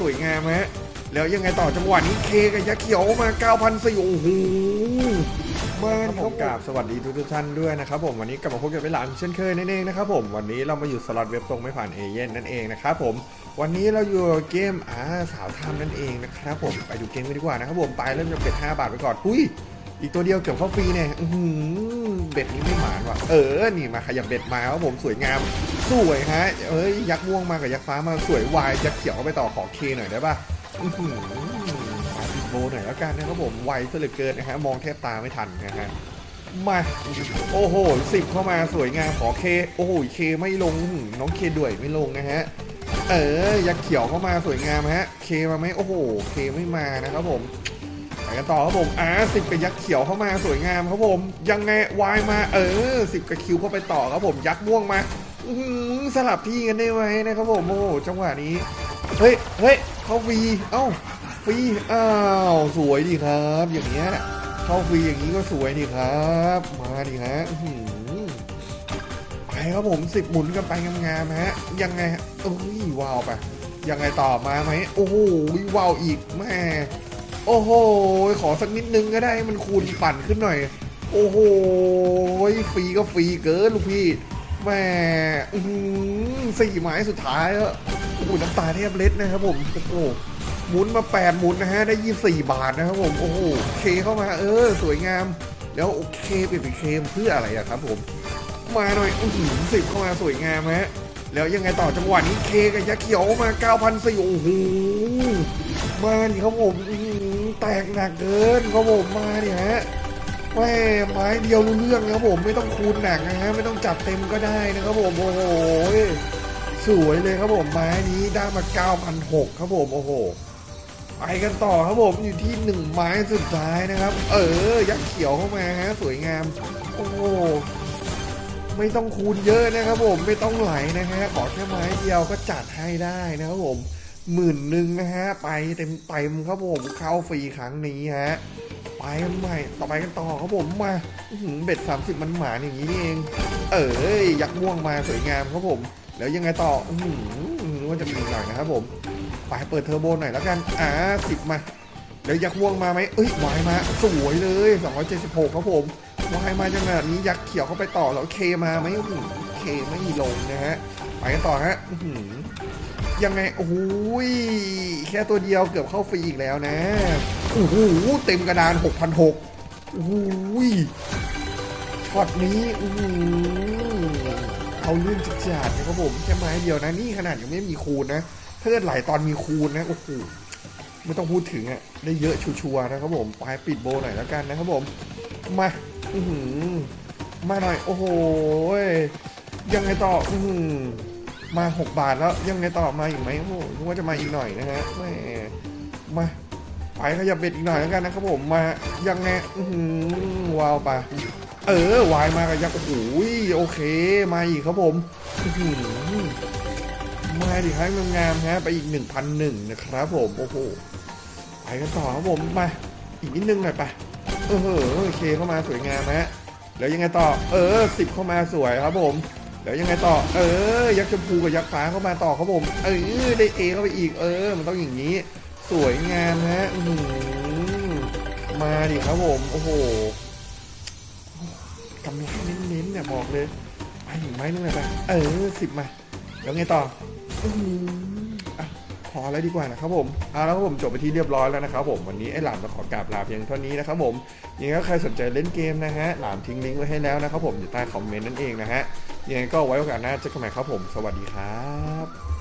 สวยงามฮะแล้วยังไงต่อจังหวะนี้เคกับยักษ์เขียวมา9,004โอ้โหมาครับผมกราบสวัสดีทุกๆท่านด้วยนะครับผมวันนี้กลับมาพบกันเป็นหลานเช่นเคยนั่นเองนะครับผมวันนี้เรามาอยู่สล็อตเว็บตรงไม่ผ่านเอเย่นนั่นเองนะครับผมวันนี้เราอยู่กับเกมอ่าสาวทามนั่นเองนะครับผมไปดูเกมกันดีกว่านะครับผมไปเริ่มจากเบ็ด5บาทไปก่อนอุ้ย อีกตัวเดียวเกือบเข้าฟรีเนี่ยอื้อหือเบ็ดนี้ไม่หมานว่ะ เออ นี่มาขยับเบ็ดมาครับผมสวยงามสวยฮะ เอ้ย ยักษ์ม่วงมากับยักษ์ฟ้ามาสวยวายยักษ์เขียวเข้าไปต่อขอเคหน่อยได้ป่ะอือหือมาปิดโบหน่อยแล้วกันนะครับผม ไวซะเหลือเกินนะฮะ มองแทบตาไม่ทันนะฮะ มา โอ้โหสิบเข้ามาสวยงามขอเค โอ้โห เคไม่ลง น้องเคด้วยไม่ลงนะฮะเออยักษ์เขียวเข้ามาสวยงามฮะ เคมาไหมโอ้โห เคไม่มานะครับผม กันต่อครับผมอ่าสิบกับยักษ์เขียวเข้ามาสวยงามครับผม ยังไงวายมาเออสิบกับคิวเข้าไปต่อครับผมยักษ์ม่วงมาอื้อหือสลับที่กันได้ไหมนะครับผมโอ้โหจังหวะนี้เฮ้ยเฮ้ยเข้าฟรีเอ้าฟรีอ้าวสวยดีครับ อย่างเงี้ยเข้าฟรีอย่างนี้ก็สวยดีครับ มาดิฮะไปครับผมสิบหมุนกันไปงามๆฮะ ยังไงฮะเอ้ยว้าวไปยังไงต่อมาไหมโอ้โหว้าวอีกแม่ โอ้โห ขอสักนิดนึงก็ได้ให้มันคูณปั่นขึ้นหน่อย โอ้โหฟรีก็ฟรีเกินลูกพี่แม่อือหือสี่ไม้สุดท้ายแล้วโอ้โหน้ำตาแทบเล็ดนะครับผมโอ้โหหมุนมาแปดหมุนนะฮะ ได้ยี่สี่บาทนะครับผม โอ้โห เคเข้ามา เออ สวยงาม แล้วโอเคเปลี่ยนเป็นเคมเพื่ออะไรอะครับผม มาหน่อยอื้อหือสิบเข้ามาสวยงามฮะ แล้วยังไงต่อจังหวะนี้เคกับยักษ์เขียวมา9,004โอ้โหมาดิครับผมอื แตกหนักเกินครับผมมาดิฮะแม่ไม้เดียวรู้เรื่องครับผมไม่ต้องคูณหนักนะฮะไม่ต้องจัดเต็มก็ได้นะครับผมโอ้โหสวยเลยครับผมไม้นี้ได้มา9,006ครับผมโอ้โหไปกันต่อครับผมอยู่ที่หนึ่งไม้สุดท้ายนะครับ เออยักษ์เขียวเข้ามาฮะสวยงามโอ้โหไม่ต้องคูณเยอะนะครับผมไม่ต้องไหลนะฮะขอแค่ไม้เดียวก็จัดให้ได้นะครับผม หมื่นหนึ่งนะฮะ ไปเต็มเต็มครับผมเข้าฟรีครั้งนี้ฮะ ไปกันใหม่ต่อไปกันต่อครับผมมาเบ็ดสามสิบมันหมานอย่างนี้เอง เอ้ยยักษ์ม่วงมาสวยงามครับผม แล้วยังไงต่ออืว่าจะมีหน่อยนะครับผมไปเปิดเทอร์โบหน่อยแล้วกันอ่าสิบมาแล้วยักษ์ม่วงมาไหมเอ้ยวายมาสวยเลย276ครับผมวายมาจังแบบนี้ยักษ์เขียวเข้าไปต่อแล้วเคมาไหมเคไม่ลงนะฮะไปกันต่อฮะ ยังไงโอ้โหแค่ตัวเดียวเกือบเข้าฟรีอีกแล้วนะโอ้โหเต็มกระดาน6,600โอ้โหช็อตนี้อื้อหือเอาเรื่องจัดๆนะครับผมแค่ไม้เดียวนะนี่ขนาดยังไม่มีคูณนะถ้าเกิดไหลตอนมีคูณนะโอ้โหไม่ต้องพูดถึงอะได้เยอะชัวร์นะครับผมไปปิดโบหน่อยแล้วกันนะครับผม มาอือหือมาหน่อย โอ้โหยังไงต่อ อือหือ มาหกบาทแล้วยังไงต่อมาอีกไหมโอ้โหนึกว่าจะมาอีกหน่อยนะฮะแหมมาไปขยับเบ็ดอีกหน่อยแล้วกันนะครับผมมายังไงอือหือว้าวไปเออวายมากับยักษ์โอ้โหยโอเคมาอีกครับผมอื้อหือมาดิครับงามๆฮะไปอีก1,001นะครับผมโอ้โหไปกันต่อครับผมมาอีกนิดนึงหน่อยไปเออโอเคเข้ามาสวยงามฮะแล้วยังไงต่อเออสิบเข้ามาสวยครับผม แล้วยังไงต่อ เออ ยักษ์ชมพูกับยักษ์ฟ้าเข้ามาต่อครับผม เออ ได้เอเข้าไปอีก เออ มันต้องอย่างนี้ สวยงามฮะอื้อหือมาดิครับผม โอ้โหกำลังเน้นๆเนี่ยบอกเลยไปอีกไม้นึงเลยไป เออสิบมา แล้วไงต่ออื้อหืออะพอแล้วดีกว่านะครับผมเอาแล้วครับผมจบไปที่เรียบร้อยแล้วนะครับผมวันนี้ไอ้หลามจะขอกราบลาเพียงเท่านี้นะครับผมยังไงก็ใครสนใจเล่นเกมนะฮะหลามทิ้งลิงก์ไว้ให้แล้วนะครับผมอยู่ใต้คอมเมนต์นั่นเองนะฮะ ยังไงก็ไว้โอกาสหน้าเจอกันใหม่ครับผม สวัสดีครับ